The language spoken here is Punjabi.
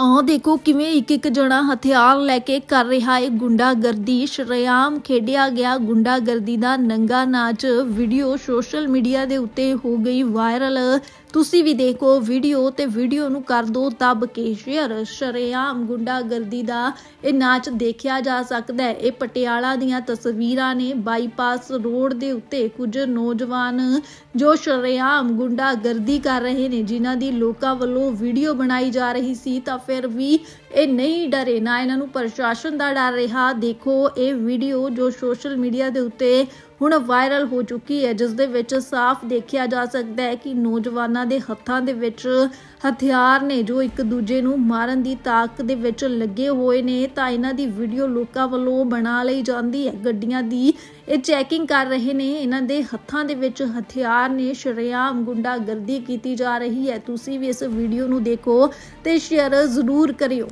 ਆਹ ਦੇਖੋ ਕਿਵੇਂ ਇੱਕ ਇੱਕ ਜਣਾ ਹਥਿਆਰ ਲੈ ਕੇ ਕਰ ਰਿਹਾ ਹੈ ਗੁੰਡਾਗਰਦੀ ਸ਼ਰੇਆਮ ਖੇਡਿਆ ਗਿਆ ਗੁੰਡਾਗਰਦੀ ਦਾ ਨੰਗਾ ਨਾਚ। ਵੀਡੀਓ ਸੋਸ਼ਲ ਮੀਡੀਆ ਦੇ ਉੱਤੇ ਹੋ ਗਈ ਵਾਇਰਲ। ਤੁਸੀਂ ਵੀ ਦੇਖੋ ਵੀਡੀਓ ਤੇ ਵੀਡੀਓ ਨੂੰ ਕਰ ਦੋ ਦੱਬ ਕੇ ਸ਼ੇਅਰ। ਸ਼ਰੇਆਮ ਗੁੰਡਾਗਰਦੀ ਦਾ ਇਹ ਨਾਚ ਦੇਖਿਆ ਜਾ ਸਕਦਾ ਹੈ। ਇਹ ਪਟਿਆਲਾ ਦੀਆਂ ਤਸਵੀਰਾਂ ਨੇ ਬਾਈਪਾਸ ਰੋਡ ਦੇ ਉੱਤੇ ਕੁਝ ਨੌਜਵਾਨ ਜੋ ਸ਼ਰੇਆਮ ਗੁੰਡਾਗਰਦੀ ਕਰ ਰਹੇ ਨੇ, ਜਿਨ੍ਹਾਂ ਦੀ ਲੋਕਾਂ ਵੱਲੋਂ ਵੀਡੀਓ ਬਣਾਈ ਜਾ ਰਹੀ ਸੀ ਤਾਂ ਫਿਰ ਵੀ ਇਹ ਨਹੀਂ ਡਰੇ। ਨਾ ਇਹਨਾਂ ਨੂੰ ਪ੍ਰਸ਼ਾਸਨ ਦਾ ਡਰ ਰਿਹਾ। ਦੇਖੋ, ਇਹ ਵੀਡੀਓ ਜੋ ਸੋਸ਼ਲ ਮੀਡੀਆ ਦੇ ਉੱਤੇ ਹੁਣ ਵਾਇਰਲ ਹੋ ਚੁੱਕੀ ਹੈ, ਜਿਸ ਦੇ ਵਿੱਚ ਸਾਫ਼ ਦੇਖਿਆ ਜਾ ਸਕਦਾ ਹੈ ਕਿ ਨੌਜਵਾਨਾਂ ਦੇ ਹੱਥਾਂ ਦੇ ਵਿੱਚ ਹਥਿਆਰ ਨੇ ਜੋ ਇੱਕ ਦੂਜੇ ਨੂੰ ਮਾਰਨ ਦੀ ਤਾਕਤ ਦੇ ਵਿੱਚ ਲੱਗੇ ਹੋਏ ਨੇ, ਤਾਂ ਇਹਨਾਂ ਦੀ ਵੀਡੀਓ ਲੋਕਾਂ ਵੱਲੋਂ ਬਣਾ ਲਈ ਜਾਂਦੀ ਹੈ। ਗੱਡੀਆਂ ਦੀ ਇਹ ਚੈਕਿੰਗ ਕਰ ਰਹੇ ਨੇ। ਇਹਨਾਂ ਦੇ ਹੱਥਾਂ ਦੇ ਵਿੱਚ ਹਥਿਆਰ ਨੇ। ਸ਼ਰੇਆਮ ਗੁੰਡਾਗਰਦੀ ਕੀਤੀ ਜਾ ਰਹੀ ਹੈ। ਤੁਸੀਂ ਵੀ ਇਸ ਵੀਡੀਓ ਨੂੰ ਦੇਖੋ ਤੇ ਸ਼ੇਅਰ ਜ਼ਰੂਰ ਕਰਿਓ।